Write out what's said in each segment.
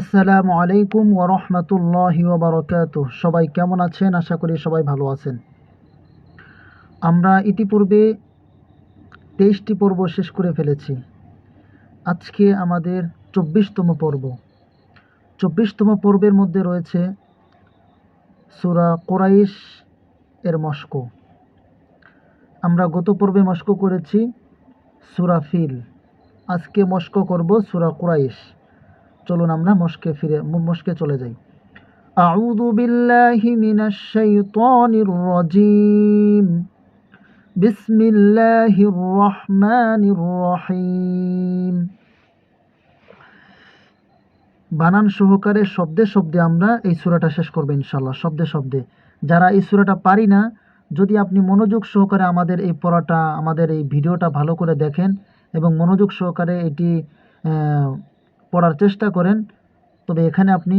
আসসালামু আলাইকুম ওরহমতুল্লাহি ওবরকাত সবাই কেমন আছেন? আশা করি সবাই ভালো আছেন। আমরা ইতিপূর্বে তেইশটি পর্ব শেষ করে ফেলেছি। আজকে আমাদের চব্বিশতম পর্ব। চব্বিশতম পর্বের মধ্যে রয়েছে সুরা কোরাইশ এর মস্কো। আমরা গত পর্বে মস্কো করেছি সুরা ফিল। আজকে মস্কো করব সুরা কোরাইশ। চলুন আমরা মস্কে ফিরে মস্কে চলে যাই أعوذ بالله من الشيطان الرجيم بسم الله الرحمن الرحيم বানান সহকারে শব্দে শব্দে আমরা এই সূরাটা শেষ করব ইনশাল্লাহ শব্দে শব্দে যারা এই সূরাটা পারি না যদি আপনি মনোযোগ সহকারে আমাদের এই পড়াটা আমাদের এই ভিডিওটা ভালো করে দেখেন এবং মনোযোগ সহকারে এটি আহ, পড়ার চেষ্টা করেন, তবে এখানে আপনি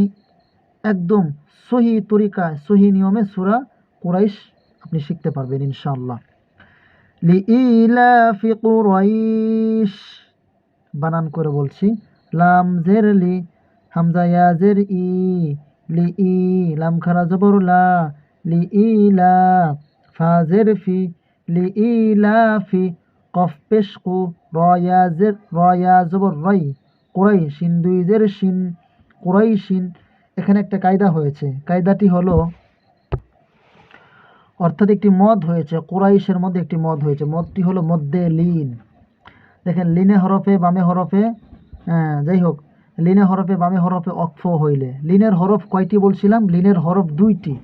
একদম সহি তরিকায়, সহি নিয়মে সুরা কুরাইশ আপনি শিখতে পারবেন ইনশাআল্লাহ। লিইলাফি কুরাইশ, বানান করে বলছি। লাম জের লি, হামজা ইয়া জের ই লি ই লাম খারা জবর লা ইলা ফা জের ফি লি ইলাফি কফ পেশ কু, র ইয়া জের, র ইয়া জবর রই। কুরাই শিন দুই জের শিন কুরাই শিন এখানে একটা কায়দা হয়েছে। কায়দাটি হলো অর্থাৎ একটি মদ হয়েছে কোরাইশের মধ্যে একটি মদ হয়েছে। মদটি হলো মধ্যে লিন। দেখেন লিনে হরফে বামে হরফে হ্যাঁ, যাই হোক লিনে হরফে বামে হরফে অক্ষ হইলে। লিনের হরফ কয়টি বলছিলাম? লিনের হরফ দুইটি।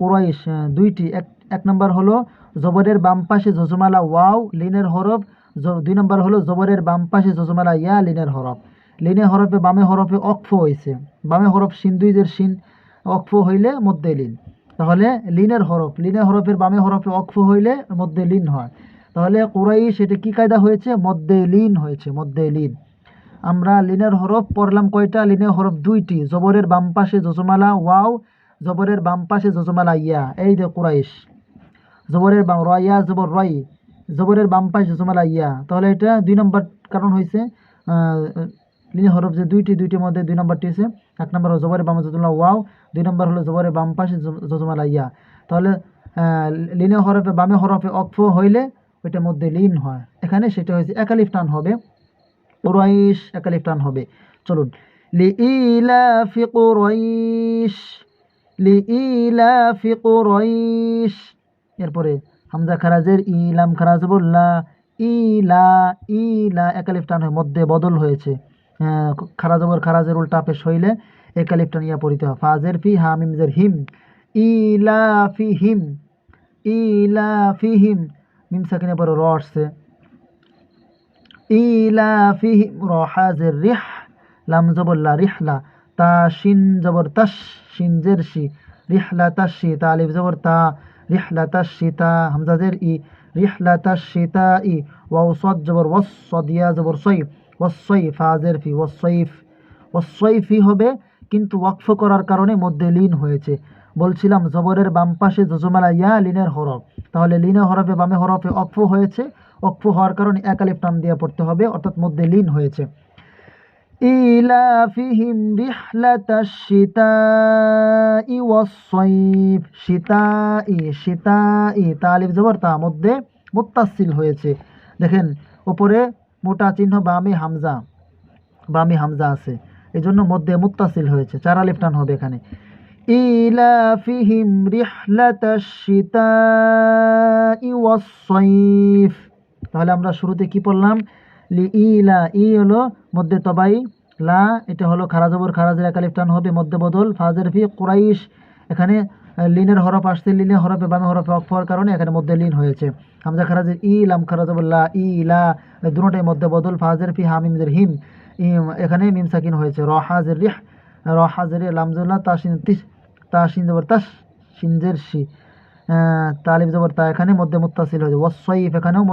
কুরাইশ হ্যাঁ, দুইটি। এক এক নম্বর হলো জবরের বাম পাশে জজমালা ওয়াও লিনের হরফ দুই নম্বর হলো জবরের বাম পাশে জজমালা ইয়া লিনের হরফ। লিনে হরফে বামে হরফে অক্ফ হয়েছে বামে হরফ সিন দুইদের সিন অক্ফ হইলে মধ্যে লিন। তাহলে লিনের হরফ, লিনের হরফের বামে হরফে অক্ফ হইলে মধ্যে লিন হয়। তাহলে কুরাইশ এটা কি কায়দা হয়েছে? মধ্যে লিন হয়েছে, মধ্যে লিন। আমরা লিনের হরফ পড়লাম কয়টা? লিনের হরফ দুইটি। জবরের বাম পাশে জজমালা ওয়াও, জবরের বাম পাশে জজমালা ইয়া। এই যে কুরাইশ। জবরের বাম রয়া জবর রয় জবরের বাম পাশে জজমালা ইয়া তাহলে এটা দুই নম্বর কারণ হয়েছে লিনে হরফ যে দুইটি, দুইটির মধ্যে দুই নম্বরটি আছে এক নম্বর হলো জবরের বাম জজমালা ওয়াও, দুই নম্বর হলো জবরের বাম পাশে জজমালা ইয়া তাহলে লিনে হরফে, বামে হরফে অক্ফ হইলে ওইটার মধ্যে লিন হয়। এখানে সেটা হয়েছে একালিফ টান হবে। কুরাইশ, একালিফ টান হবে। চলুন। লিইলাফি কুরাইশ লিইলাফি কুরাইশ। এরপরে হামজা খারাজের ইলাম খারাজ বললা, ইলা ইলা একালিফ টান মধ্যে বদল হয়েছে। খারাজবর খারাজের উল্টা পেশ হইলে একালিফ টান ইয়া পড়িতে হয়। ফাজের ফি হামিমজের হিম। ইলা ফি হিম। ইলা ফি হিম। মিম সাকিনে পরে র আসছে। ইলা ফি হিম র হাজের রিহ। লাম জবল্লা রিহলা তা শিন জবর তাস, শিন জের শি। রিহলা তাসি তা আলিফ জবর তা। রিহলা তাসি তা হামজাজের ই রিহলা তাসি তা ই ওয়াও সদ জবর ওয়াস সদিয়া জবর সই ওয়াসই ফাজের ফি ওয়াসইফ ওয়াসইফি হবে, কিন্তু ওয়াকফ করার কারণে মধ্যে লিন হয়েছে। বলছিলাম, জবরের বাম পাশে জজমালা ইয়া, লিনের হরফ। তাহলে লিনের হরফে বামে হরফে অক্ফ হয়েছে। অক্ফ হওয়ার কারণে একালিফ টান দিয়ে পড়তে হবে, অর্থাৎ মধ্যে লিন হয়েছে। إيلافهم رحلة الشتاء والصيف شتاء شتاء তালিফ জবর তা মধ্যে মুত্তাসিল হয়েছে দেখেন উপরে মোটা চিহ্ন বামে হামজা বামে হামজা আছে এই জন্য মধ্যে মুত্তাসিল হয়েছে চার আলিফ টান হবে এখানে ইলাফিহিম রিহলাতাশ শিতাই ওয়াস-সাইফ তাহলে আমরা শুরুতে কি পড়লাম লি ইলা ই হলো মধ্যে তবাই, লা, এটা হলো খারাজবর, খারাজের একালিফ টান হবে মধ্যে বদল, ফাজের ফি কুরাইশ। এখানে লিনের হরফ আসছে, লিনের হরফে বামে হরফে অফ হওয়ার কারণে এখানে মধ্যে লিন হয়েছে। হামজা খারাজের ই, লাম খারাজবর, লা, ই, লা দুটোটাই মধ্যে বদল, ফাজের ফি হামিমদের হিম এখানে মিম সাকিন হয়েছে। র হাজের রিহ র হাজের লামজুল্লাহ তাসিন তিস তাসিন তাস সিনজের শি। তালিব জবর তা এখানে মধ্যে মুত্তাসিল হয়েছে। ওয়াসইফ এখানেও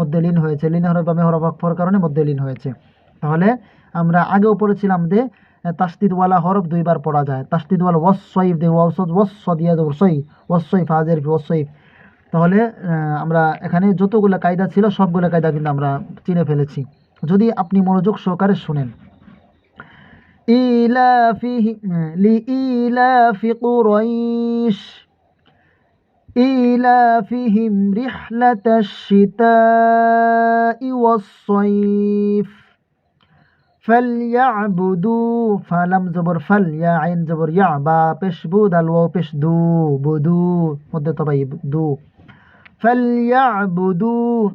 মধ্যে লীন হয়েছে। লীন হরফ বা মেহরফ আকফর কারণে মধ্যে লীন হয়েছে। তাহলে আমরা আগেও পড়েছিলাম যে তাস্তিদওয়ালা হরফ দুইবার পড়া যায়। তাস্তিদওয়ালা ওয়াসইফ দে ওয়াসদ ওয়াস দিয়া জবর সই। ওয়াসইফ হাজের ওয়াসইফ তাহলে আমরা এখানে যতগুলো কায়দা ছিল, সবগুলো কায়দা কিন্তু আমরা চিনে ফেলেছি। যদি আপনি মনোযোগ সহকারে শুনেন। ইলাফি লি ইলাফি কুরাইশ। إيلافهم رحلة الشتاء والصيف. فليعبدوا فلم زبر فل يا عين زبر يعبا بش بو بشدو بش دو بدو مدة طبيب دو. فليعبدوا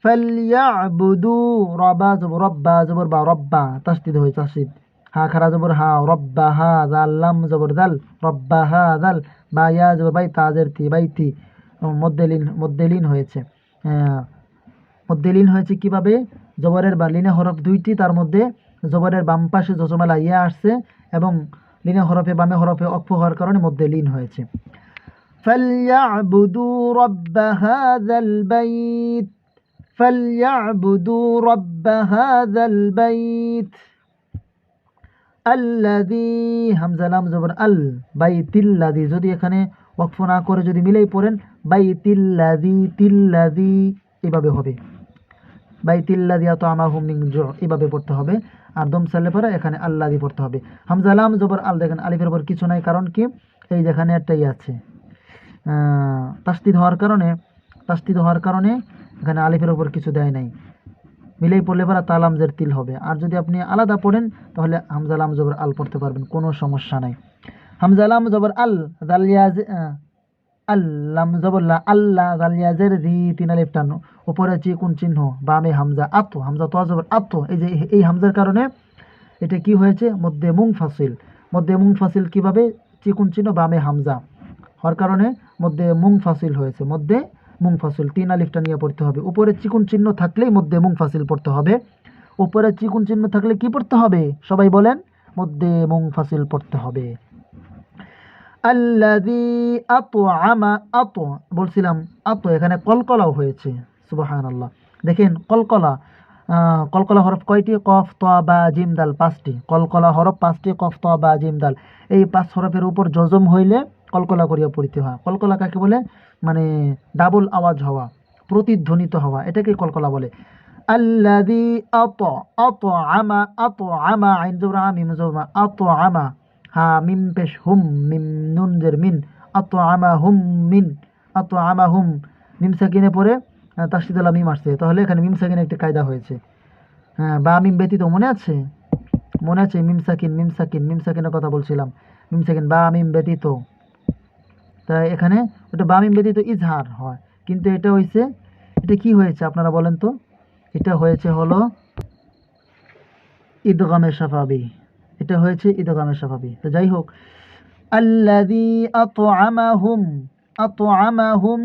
فليعبدوا ربا زبر ربا زبر با ربا تشديد هو تشديد হা খারা জবর হা রব্বা হা জাল লাম জবর দাল রব্বা হা দাল বা ইয়া জবর বাই তাজের তি বাইতি মধ্যে লিন মধ্যে লিন হয়েছে আহ, মধ্যে লিন হয়েছে কিভাবে জবরের বা লিনে হরফ দুইটি তার মধ্যে জবরের বাম পাশে জজমালা ইয়া আসছে এবং লিনে হরফে বামে হরফে অক্ষ হওয়ার কারণে মধ্যে লিন হয়েছে فليعبدوا رب هذا البيت فليعبدوا رب هذا البيت আল্লাদি হামজা লাম জবর আল বাইতিল্লাদি যদি এখানে ওয়াকফ না করে যদি মিলেই পড়েন বাইতিল্লাদি তিল্লাদি তিল্লাদি এভাবে হবে। বাই বাইতিল্লাদি আত আমাহুম মিন জু এভাবে পড়তে হবে। আর দম সালে পরে এখানে আল্লাদি পড়তে হবে। হামজা লাম জবর আল, দেখেন আলিফের উপর কিছু নাই, কারণ কি? এই যেখানে একটাই আছে। তাস্তিদ হওয়ার কারণে তাস্তিদ হওয়ার কারণে এখানে আলিফের ওপর কিছু দেয় নাই। মিলেই পড়লে পরে তালামজের তিল হবে। আর যদি আপনি আলাদা পড়েন, তাহলে হামজালাম জবর আল পড়তে পারবেন, কোনো সমস্যা নাই। হামজালাম জবর আল জালিয়াজ আল্লাম জবরলা আল্লাহ জালিয়াজের রি তিন আলিফ টান, উপরে চিকুন চিহ্ন, বামে হামজা আত, হামজা তো জবর আত। এই যে এই হামজার কারণে এটা কি হয়েছে? মধ্যে মুং ফাসিল। মধ্যে মুং ফাসিল কীভাবে? চিকুন চিহ্ন, বামে হামজা। হওয়ার কারণে মধ্যে মুং ফাসিল হয়েছে। মধ্যে মুং ফাসিল তিন আলিফটা নিয়ে পড়তে হবে। উপরে চিকুন চিহ্ন থাকলেই মধ্যে মুংফাসিল পড়তে হবে। উপরে চিকুন চিহ্ন থাকলে কি পড়তে হবে? সবাই বলেন, মধ্যে মুংফাসিল পড়তে হবে। আমা বলছিলাম আতো, এখানে কলকলাও হয়েছে। সুবাহান আল্লাহ দেখেন, কলকলা কলকলা হরফ কয়টি? কফ, ত, বা জিমদাল পাঁচটি। কলকলা হরফ পাঁচটি, কফ, ত, বা, জিম, দাল। এই পাঁচ হরফের উপর জজম হইলে কলকলা করিয়া পড়িতে হয়। কলকলা কাকে বলে? মানে ডাবল আওয়াজ হওয়া, প্রতিধ্বনিত হওয়া এটাকে কলকলা বলে। আল্লাদি আত আত আমা আত আমা আইন জবরা, মিম জবরা আত আমা হা, মিম পেশ হুম, মিম নুন জের মিন আত আমা হুম মিন আত আমা হুম, মিম সাকিনে পরে তাসিদুল্লাহ মিম আসছে। তাহলে এখানে মিম সাকিনে একটি কায়দা হয়েছে। হ্যাঁ বা মিম ব্যতীত মনে আছে? মনে আছে, মিম সাকিন মিম সাকিন, মিম সাকিনের কথা বলছিলাম। মিম সাকিন, বা মিম ব্যতীত। তাই এখানে ওটা বা মিম ব্যতীত ইজহার হয়। কিন্তু এটা হয়েছে এটা কি হয়েছে আপনারা বলেন তো? এটা হয়েছে হলো ঈদগামের সাফাবি এটা হয়েছে ঈদগামের সাফাবি তো যাই হোক, আল্লাযী আত'আমাহুম আত'আমাহুম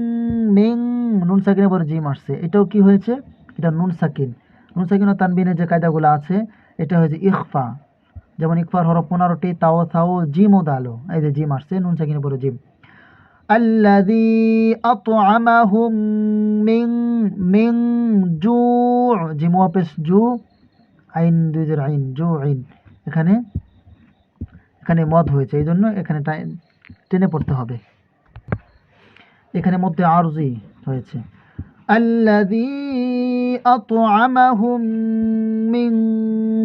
মিন নুন সাকিনের পরে জিম আসছে। এটাও কি হয়েছে? এটা নুন সাকিন। নুন সাকিন ও তানবিনের যে কায়দাগুলো আছে, এটা হয়েছে ইখফা। যেমন ইকফার হরফ পনেরোটি, তাও থাও জিম ও দালো এই যে জিম আসছে, নুন সাকিনের পরে জিম। الذي أطعمهم من من جوع জিম ওয়াপেস জু আইন দুই জের আইন জু আইন এখানে এখানে মদ হয়েছে এই জন্য এখানে টাই- টেনে পড়তে হবে এখানে মধ্যে আরজি হয়েছে الذي أطعمهم من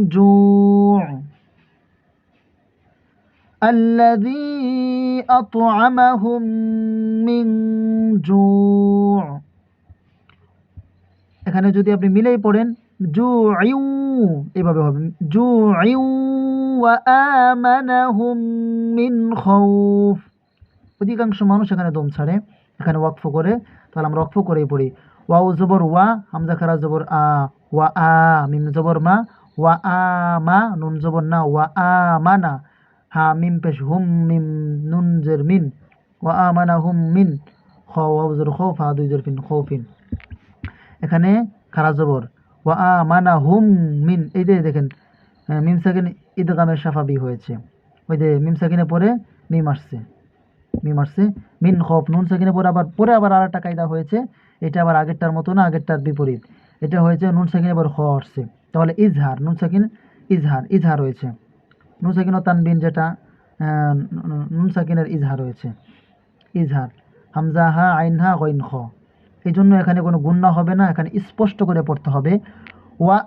جوع الذي أطعمهم من جوع এখানে যদি আপনি মিলেই পড়েন জু আইউ এভাবে হবে জু আইউ ওয়া আমানাহুম মিন খাউফ অধিকাংশ মানুষ এখানে দম ছাড়ে এখানে ওয়াকফ করে তাহলে আমরা ওয়াকফ করেই পড়ি ওয়াও জবর ওয়া হামজা খারা জবর আ ওয়া আ মিম জবর মা ওয়া আ মা নুন জবর না ওয়া আ মানা হা মিম পেশ হুম মিম নুন জের মিন ওয়া আ মানা হুম মিন খ জের খৌ ফা দুই জের ফিন এখানে খারা জবর? ওয়া আ মানা হুম মিন এই যে দেখেন মিম সাকিন ঈদগামের সাফাবি হয়েছে। ওই যে মিম সাকিনে পরে মিম আসছে। মিম আসছে, মিন খফ, নুন সাকিনে পরে আবার পরে আবার আর একটা কায়দা হয়েছে। এটা আবার আগেরটার মতো না, আগেরটার বিপরীত। এটা হয়েছে নুন সাকিনে পরে খ আসছে। তাহলে ইজহার, নুন সাকিন ইজহার ইজহার হয়েছে। নুনসাকিনো ও তানবিন যেটা নুন সাকিনের ইজহার রয়েছে। ইজহার হামজা হা আইন হা গইন খ এই জন্য এখানে কোনো গুন্না হবে না, এখানে স্পষ্ট করে পড়তে হবে। ওয়া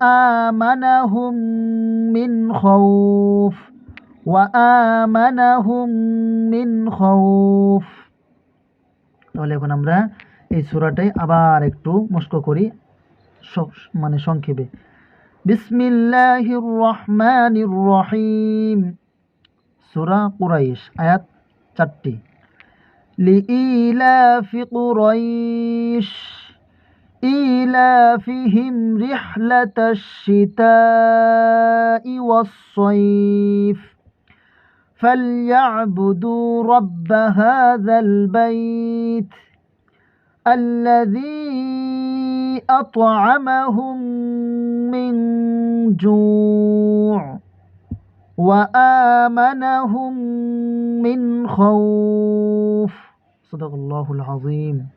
মিন ওয়া মিন তাহলে এখন আমরা এই সুরাটাই আবার একটু মস্ক করি মানে সংক্ষেপে। বিসমিল্লাহির রহমানির রহিম সূরা কুরাইশ আয়াত চারটি لإيلاف قريش إيلافهم رحلة الشتاء والصيف فليعبدوا رب هذا البيت الذي أطعمهم من جوع وآمنهم من خوف. صدق الله العظيم.